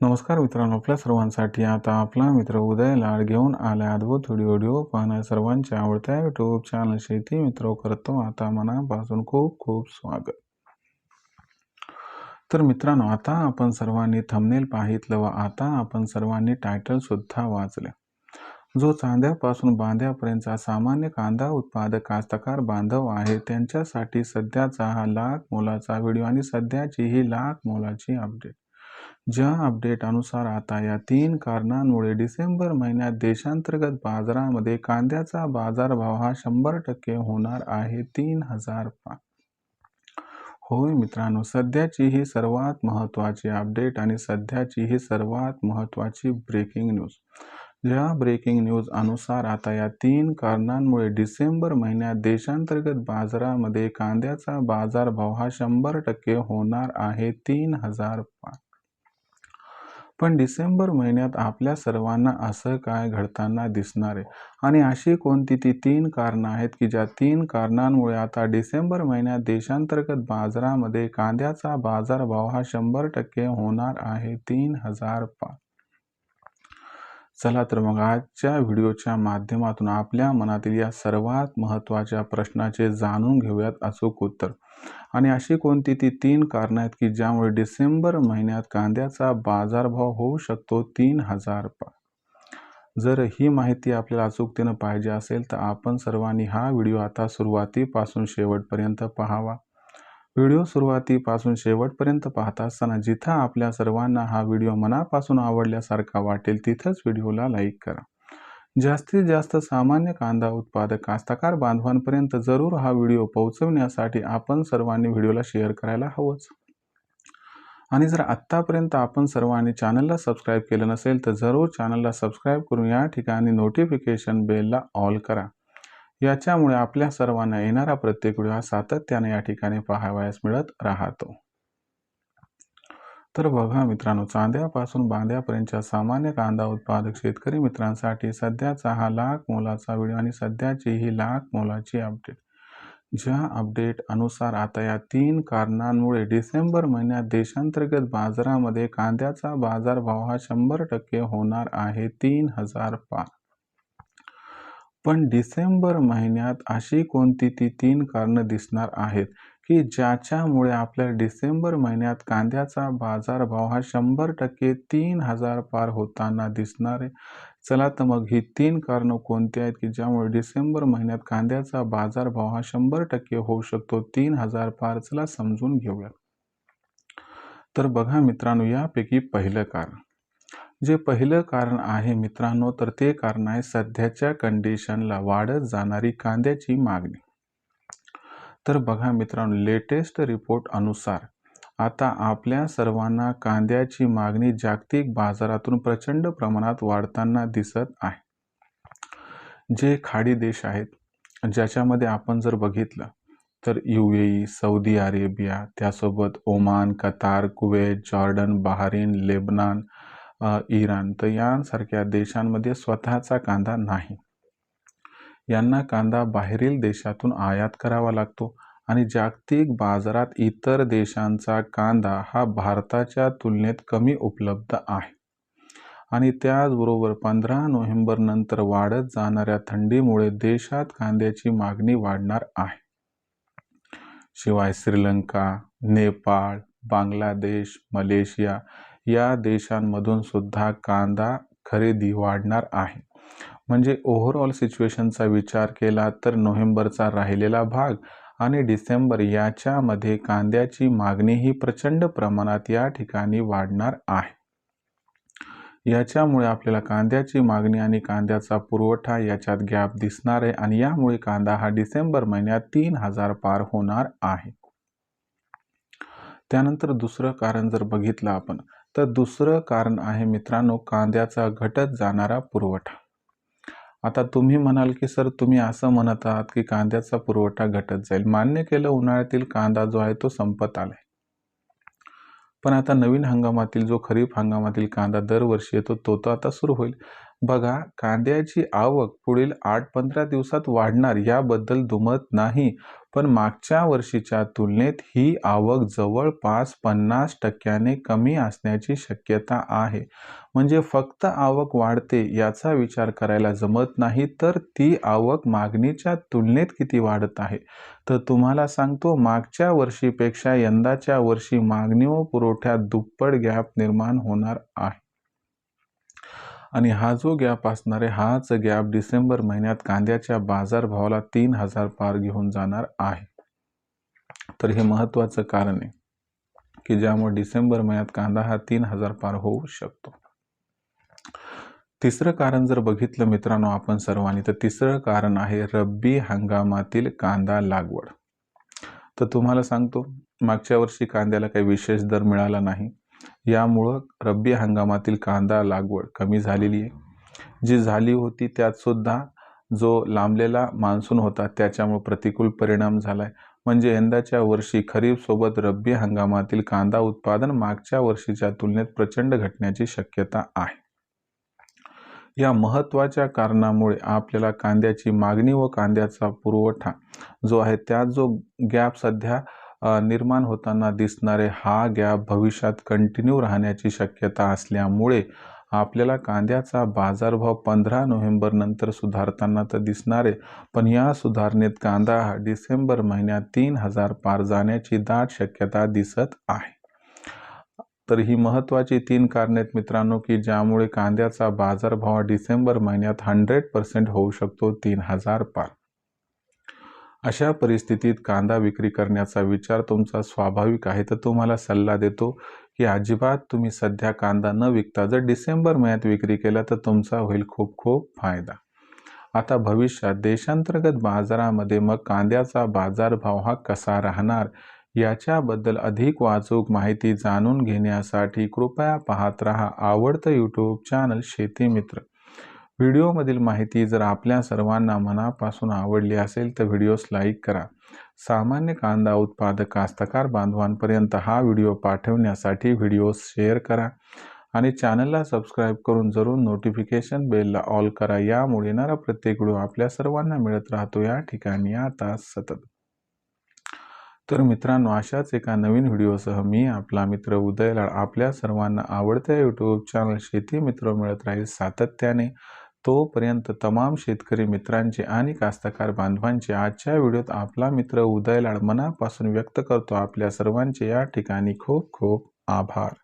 नमस्कार मित्रांनो आपल्या सर्वांसाठी आता आपला मित्र उदय लाड घेऊन आल्या अद्भुत व्हिडिओ व्हिडिओ पाहण्या सर्वांच्या आवडत्या युट्यूब चॅनल शेती मित्र करतो. आता मनापासून खूप खूप स्वागत. तर मित्रांनो आता आपण सर्वांनी थंबनेल पाहितलं व आता आपण सर्वांनी टायटल सुद्धा वाचले. जो चांद्यापासून बांध्यापर्यंतचा सामान्य कांदा उत्पादक कास्तकार बांधव आहे त्यांच्यासाठी सध्याचा हा लाख मोलाचा व्हिडिओ आणि सध्याची ही लाख मोलाची अपडेट ज्या अपडेटअनुसार आता या तीन कारणांमुळे डिसेंबर महिन्यात देशांतर्गत बाजारामध्ये कांद्याचा बाजारभाव हा शंभर टक्के होणार आहे तीन हजार पाच होय मित्रांनो सध्याची ही सर्वात महत्त्वाची अपडेट आणि सध्याची ही सर्वात महत्त्वाची ब्रेकिंग न्यूज. या ब्रेकिंग न्यूज अनुसार आता या तीन कारणांमुळे डिसेंबर महिन्यात देशांतर्गत बाजारामध्ये कांद्याचा बाजारभाव हा शंभर टक्के होणार आहे तीन हजार पाच पण डिसेंबर महिन्यात आपल्या सर्वांना असं काय घडताना दिसणार आहे? आणि अशी कोणती ती तीन कारणं आहेत की ज्या तीन कारणांमुळे आता डिसेंबर महिन्यात देशांतर्गत बाजारामध्ये कांद्याचा बाजारभाव हा शंभर टक्के होणार आहे? तीन हजार पाच चला तर मग आजच्या व्हिडिओच्या माध्यमातून आपल्या मनातील या सर्वात महत्त्वाच्या प्रश्नाचे जाणून घेऊयात अचूक उत्तर. आणि अशी कोणती ती तीन कारणं आहेत की ज्यामुळे डिसेंबर महिन्यात कांद्याचा बाजारभाव होऊ शकतो? तीन हजार पाच जर ही माहिती आपल्याला अचूकतेनं पाहिजे असेल तर आपण सर्वांनी हा व्हिडिओ आता सुरुवातीपासून शेवटपर्यंत पाहावा. व्हिडिओ सुरुवातीपासून शेवटपर्यंत पाहत असताना जिथं आपल्या सर्वांना हा व्हिडिओ मनापासून आवडल्यासारखा वाटेल तिथंच व्हिडिओला लाईक करा. जास्तीत जास्त सामान्य कांदा उत्पादक कास्तकार बांधवांपर्यंत जरूर हा व्हिडिओ पोहोचवण्यासाठी आपण सर्वांनी व्हिडिओला शेअर करायला हवंच. आणि जर आत्तापर्यंत आपण सर्वांनी चॅनलला सबस्क्राईब केलं नसेल तर जरूर चॅनलला सबस्क्राईब करून या ठिकाणी नोटिफिकेशन बेलला ऑल करा. याच्यामुळे आपल्या सर्वांना येणारा प्रत्येक व्हिडिओ हा सातत्याने या ठिकाणी पाहावयास मिळत राहतो. तर बघा मित्रांनो चांद्यापासून बांध्यापर्यंतच्या सामान्य कांदा उत्पादक शेतकरी मित्रांसाठी सध्याचा हा लाख मोलाचा व्हिडिओ आणि सध्याची ही लाख मोलाची अपडेट. ज्या अपडेट अनुसार आता या तीन कारणांमुळे डिसेंबर महिन्यात देशांतर्गत बाजारामध्ये कांद्याचा बाजारभाव हा शंभर टक्के होणार आहे तीन हजार पाच. पण डिसेंबर महिन्यात अशी कोणती ती तीन कारणं दिसणार आहेत की ज्याच्यामुळे आपल्या डिसेंबर महिन्यात कांद्याचा बाजारभाव हा शंभर टक्के तीन हजार पार होताना दिसणार आहे. चला तर मग ही तीन कारणं कोणती आहेत की ज्यामुळे डिसेंबर महिन्यात कांद्याचा बाजारभाव हा शंभर टक्के होऊ शकतो तीन हजार पार? चला समजून घेऊया तर बघा मित्रांनो यापैकी पहिलं कारण. जे पहिलं कारण आहे मित्रांनो तर ते कारण आहे सध्याच्या कंडिशनला वाढत जाणारी कांद्याची मागणी. तर बघा मित्रांनो लेटेस्ट रिपोर्ट अनुसार आता आपल्या सर्वांना कांद्याची मागणी जागतिक बाजारातून प्रचंड प्रमाणात वाढताना दिसत आहे. जे खाडी देश आहेत ज्याच्यामध्ये आपण जर बघितलं तर यू ए सौदी अरेबिया त्यासोबत Oman Qatar Kuwait Jordan Bahrain Lebanon Iran. तर यांसारख्या देशांमध्ये स्वतःचा कांदा नाही. यांना कांदा बाहेरील देशातून आयात करावा लागतो आणि जागतिक बाजारात इतर देशांचा कांदा हा भारताच्या तुलनेत कमी उपलब्ध आहे. आणि त्याचबरोबर पंधरा नोव्हेंबर नंतर वाढत जाणाऱ्या थंडीमुळे देशात कांद्याची मागणी वाढणार आहे. शिवाय श्रीलंका नेपाळ बांगलादेश मलेशिया या देशांमधून सुद्धा कांदा खरेदी वाढणार आहे. म्हणजे ओव्हरऑल सिच्युएशनचा विचार केला तर नोव्हेंबरचा राहिलेला भाग आणि डिसेंबर याच्यामध्ये कांद्याची मागणी ही प्रचंड प्रमाणात या ठिकाणी वाढणार आहे. याच्यामुळे आपल्याला कांद्याची मागणी आणि कांद्याचा पुरवठा याच्यात गॅप दिसणार आहे आणि यामुळे कांदा हा डिसेंबर महिन्यात तीन हजार पार होणार आहे. त्यानंतर दुसरं कारण जर बघितलं आपण तर दुसरं कारण आहे मित्रांनो कांद्याचा घटत जाणारा पुरवठा. आता तुम्ही म्हणाल की सर तुम्ही असं म्हणत आहात की कांद्याचा पुरवठा घटत जाईल. मान्य केलं उन्हाळ्यातील कांदा जो आहे तो संपत आलाय. पण आता नवीन हंगामातील जो खरीप हंगामातील कांदा दरवर्षी येतो तो तर आता सुरू होईल. बघा कांद्याची आवक पुढील आठ पंधरा दिवसात वाढणार याबद्दल दुमत नाही पण मागच्या वर्षीच्या तुलनेत ही आवक जवळपास पन्नास टक्क्याने कमी असण्याची शक्यता आहे. म्हणजे फक्त आवक वाढते याचा विचार करायला जमत नाही तर ती आवक मागणीच्या तुलनेत किती वाढत आहे? तर तुम्हाला सांगतो मागच्या वर्षीपेक्षा यंदाच्या वर्षी मागणी व पुरवठ्यात दुप्पट गॅप निर्माण होणार आहे. आणि हा जो गॅप असणार आहे हाच गॅप डिसेंबर महिन्यात कांद्याच्या बाजारभावाला तीन हजार पार घेऊन जाणार आहे. तर हे महत्त्वाचं कारण आहे की ज्यामुळे डिसेंबर महिन्यात कांदा हा तीन हजार पार होऊ शकतो. तिसरं कारण जर बघितलं मित्रांनो आपण सर्वांनी तर तिसरं कारण आहे रब्बी हंगामातील कांदा लागवड. तर तुम्हाला सांगतो मागच्या वर्षी कांद्याला काही विशेष दर मिळाला नाही. यामुळं रब्बी हंगामातील कांदा लागवड कमी झालेली आहे. जी झाली होती त्यातसुद्धा जो लांबलेला मान्सून होता त्याच्यामुळे प्रतिकूल परिणाम झाला आहे म्हणजे यंदाच्या वर्षी खरीपसोबत रब्बी हंगामातील कांदा उत्पादन मागच्या वर्षीच्या तुलनेत प्रचंड घटण्याची शक्यता आहे. या महत्त्वाच्या कारणामुळे आपल्याला कांद्याची मागणी व कांद्याचा पुरवठा जो आहे त्यात जो गॅप सध्या निर्माण होताना दिसणारे हा गॅप भविष्यात कंटिन्यू राहण्याची शक्यता असल्यामुळे आपल्याला कांद्याचा बाजारभाव पंधरा नोव्हेंबरनंतर सुधारताना तर दिसणारे पण या सुधारणेत कांदा हा डिसेंबर महिन्यात तीन हजार पार जाण्याची दाट शक्यता दिसत आहे. तर ही महत्त्वाची तीन कारणे आहेत मित्रांनो की ज्यामुळे कांद्याचा बाजारभाव डिसेंबर महिन्यात हंड्रेड पर्सेंट होऊ शकतो तीन हजार पार. अशा परिस्थितीत कांदा विक्री करण्याचा विचार तुमचा स्वाभाविक आहे तर तुम्हाला सल्ला देतो की अजिबात तुम्ही सध्या कांदा न विकता जर डिसेंबर महिन्यात विक्री केला तर तुमचा होईल खूप खूप फायदा. आता भविष्यात देशांतर्गत बाजारामध्ये मग कांद्याचा बाजारभाव हा कसा राहणार याच्याबद्दल अधिक वाचूक माहिती जाणून घेण्यासाठी कृपया पाहत रहा आवडतं यूट्यूब चॅनल शेती मित्र. व्हिडिओमधील माहिती जर आपल्या सर्वांना मनापासून आवडली असेल तर व्हिडिओस लाईक करा. सामान्य कांदा उत्पादक कास्तकार बांधवांपर्यंत हा व्हिडिओ पाठवण्यासाठी व्हिडिओज शेअर करा आणि चॅनलला सबस्क्राईब करून जरूर नोटिफिकेशन बेलला ऑल करा. यामुळे येणारा प्रत्येक व्हिडिओ आपल्या सर्वांना मिळत राहतो. या ठिकाणी आता सतत. तर मित्रांनो अशाच एका नवीन व्हिडिओसह मी आपला मित्र उदयलाड आपल्या सर्वांना आवडत्या यूट्यूब चॅनल शेती मित्र मिळत राहील सातत्याने. तोपर्यंत तमाम शेतकरी मित्रांचे आणि कास्तकार बांधवांचे आजच्या व्हिडिओत आपला मित्र उदयलाड मनापासून व्यक्त करतो. आपल्या सर्वांचे या ठिकाणी खूप खूप आभार.